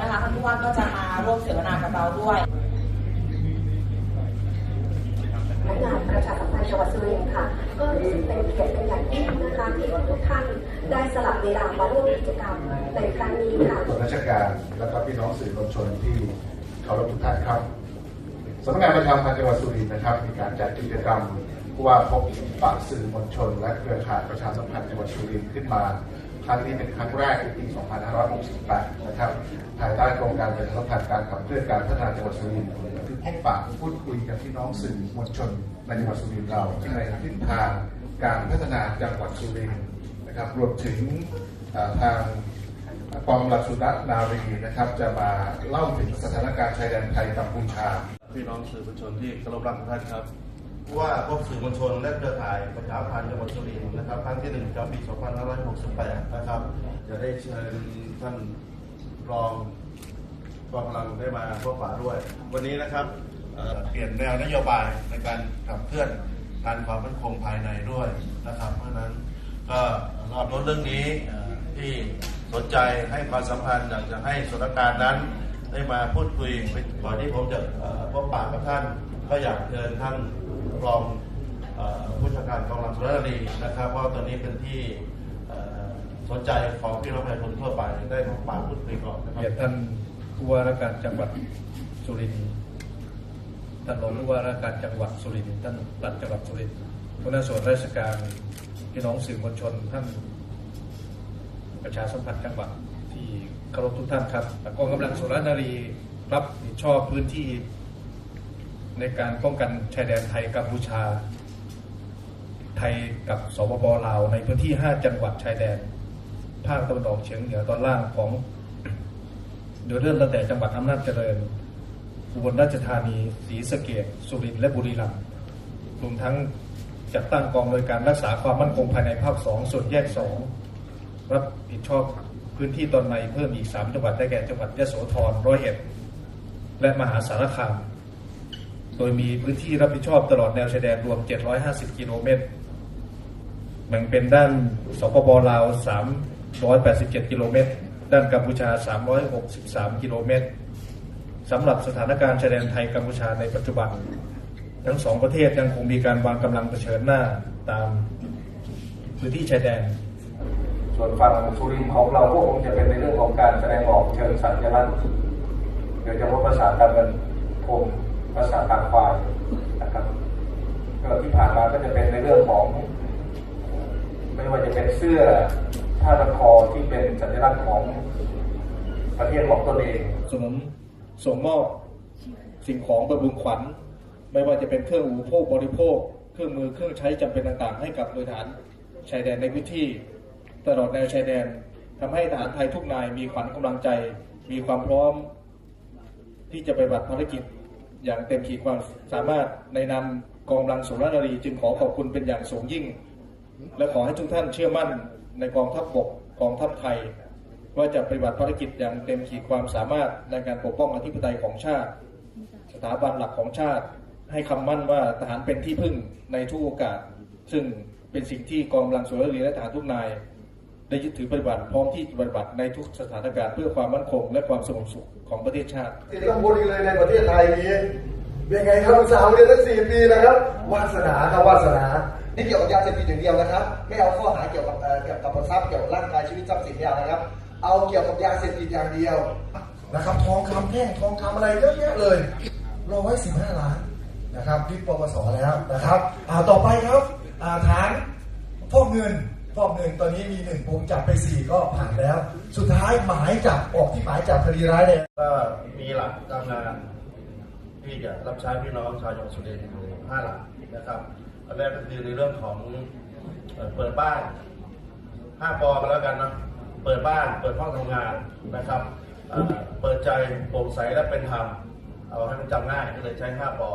นะคะท่านผู้ว่าก็จะมาร่วมเสวนากับเราด้วยพนักงานประชาสัมพันธ์จังหวัดสุรินทร์ค่ะ ก็รู้สึกเป็นเกียรติเป็นอย่างยิ่งนะคะที่ทุกท่านได้สละเวลามาร่วมกิจกรรมในครั้งนี้ค่ะส่วนราชการและก็พี่น้องสื่อมวลชนที่เคารพทุกท่านครับสำนักงานประชาสัมพันธ์จังหวัดสุรินทร์นะครับ มีการจัดกิจกรรมผู้ว่าพบปะสื่อมวลชน และเครือข่ายประชาสัมพันธ์จังหวัดสุรินทร์ขึ้นมา ครั้งนี้เป็นครั้งแรกในปี 2568 นะครับ ภายใต้โครงการประชาสัมพันธ์การขับเคลื่อนการพัฒนาจังหวัดสุรินทร์คือพบปะพูดคุยกับพี่น้องสื่อมวลชนในจังหวัดสุรินทร์เราในทิศทางการพัฒนาจังหวัดสุรินทร์นะครับ รวมถึงทางกองหลักสุดนารีนะครับ จะมาเล่าถึงสถานการณ์ชายแดนไทยกัมพูชา พี่น้องสื่อมวลชนที่เคารพรักทุกท่านครับ ว่าพบสื่อมวลชนและเครือข่ายประชาพันธ์จังหวัดสุรินทร์นะครับครั้งที่หนึ่งประจำปี 2568 นะครับ จะได้เชิญท่านรองกองกำลังได้มาพบปะด้วย วันนี้นะครับเเปลี่ยนแนวนโยบายในการขับเคลื่อนการความมั่นคงภายในด้วยนะครับ เพราะฉะนั้นก็รอบรถเรื่องนี้ที่สนใจให้ความสัมพันธ์อยากจะให้ส่วนราชการนั้นได้มาพูดคุยก่อนที่ผมจะพบปะกับท่าน ก็อยากเชิญท่านรองผู้จัดการกองหลังสุรนารีนะครับเพราะตอนนี้เป็นที่สนใจของพี่น้องประชาชนทั่วไปได้พบปะพูดคุยก่อนนะครับเกียรติท่านผู้ว่าราชการจังหวัดสุรินทร์ท่านรองผู้ว่าราชการจังหวัดสุรินทร์ท่านปลัดจังหวัดสุรินทร์หัวหน้าส่วนราชการพี่น้องสื่อมวลชนท่านประชาสัมพันธ์จังหวัดที่เคารพทุกท่านครับกองกำลังสุรนารีรับผิดชอบพื้นที่ ในการป้องกันชายแดนไทยกัมพูชา ไทยกับสปปลาวในพื้นที่ 5 จังหวัดชายแดน ภาคตะวันออกเฉียงเหนือตอนล่างของ โดยเริ่มตั้งแต่จังหวัดอำนาจเจริญอุบลราชธานีศรีสะเกษสุรินทร์และบุรีรัมย์รวมทั้งจัดตั้งกองโดยการรักษาความมั่นคงภายในภาค 2 ส่วนแยก 2 รับผิดชอบพื้นที่ตอนในเพิ่มอีก 3 จังหวัดได้แก่จังหวัดยะโสธรร้อยเอ็ดและมหาสารคาม โดยมีพื้นที่รับผิดชอบตลอดแนวชายแดนรวม 750 กิโลเมตรแบ่งเป็นด้านสปปลาว 387 กิโลเมตร ด้านกัมพูชา 363 กิโลเมตรสำหรับสถานการณ์ชายแดนไทยกัมพูชาในปัจจุบัน ทั้งสองประเทศยังคงมีการวางกำลังเผชิญหน้าตามพื้นที่ชายแดน ส่วนฝั่งสุรินทร์ของเราก็คงจะเป็นในเรื่องของการแสดงออกเชิงสัญลักษณ์โดยเฉพาะภาษาการเงินคม ภาษาทางควายนะครับก็ที่ผ่านมาก็จะเป็นในเรื่องของ ไม่ว่าจะเป็นเสื้อผ้าพันคอที่เป็นสัญลักษณ์ของประเทศของตนเองสนุนส่งมอบสิ่งของบำรุงขวัญ ไม่ว่าจะเป็นเครื่องอุปโภคบริโภค เครื่องมือเครื่องใช้จำเป็นต่างๆ ให้กับโดยฐานชายแดนในพื้นที่ ตลอดแนวชายแดนทำให้ทหารไทยทุกนายมีขวัญกำลังใจ มีความพร้อมที่จะไปบัติภารกิจ อย่างเต็มขีดความสามารถในนามกองกำลังสุรนารี จึงขอขอบคุณเป็นอย่างสูงยิ่ง และขอให้ทุกท่านเชื่อมั่นในกองทัพบกกองทัพไทย ว่าจะปฏิบัติภารกิจอย่างเต็มขีดความสามารถในการปกป้องอธิปไตยของชาติ สถาบันหลักของชาติ ให้คำมั่นว่าทหารเป็นที่พึ่งในทุกโอกาส ซึ่งเป็นสิ่งที่กองกำลังสุรนารีและทหารทุกนาย ได้ยึดถือปฏิบัติพร้อมที่จะปฏิบัติในทุกสถานการณ์เพื่อความมั่นคง และความสงบสุขของประเทศชาติที่ตำบลเลยในประเทศไทยนี้เป็นไงครับสาวเรียนตั้งสี่ปีนะครับวาสนาครับวาสนานี่เกี่ยวกับยาเสพติดอย่างเดียวนะครับ ไม่เอาข้อหาเกี่ยวกับเอ่อเกี่ยวกับทรัพย์เกี่ยวกับร่างกายชีวิตทรัพย์สินไม่เอานะครับ เอาเกี่ยวกับยาเสพติดอย่างเดียวนะครับ ทองคำแท่งทองคำอะไรเยอะแยะเลยร้อยสิบห้าล้านนะครับที่ปปสแล้วนะครับอ่าต่อไปครับอ่าฐานฟอกเงิน ฟอกเงินตอนนี้มีหนึ่งปุ่มจับไปสี่ก็ผ่านแล้ว สุดท้ายหมายจับออกที่หมายจับคดีร้ายแรงก็มีหลักการงานที่จะรับใช้พี่น้องชาวจังหวัดสุรินทร์อยู่ห้าหลักนะครับอันแรกก็คือในเรื่องของเปิดบ้านห้าปอกันแล้วกันเนาะเปิดบ้านเปิดห้องทำงานนะครับเอ่อเปิดใจโปร่งใสและเป็นธรรมเอาให้มันจำง่ายก็เลยใช้ห้าปอ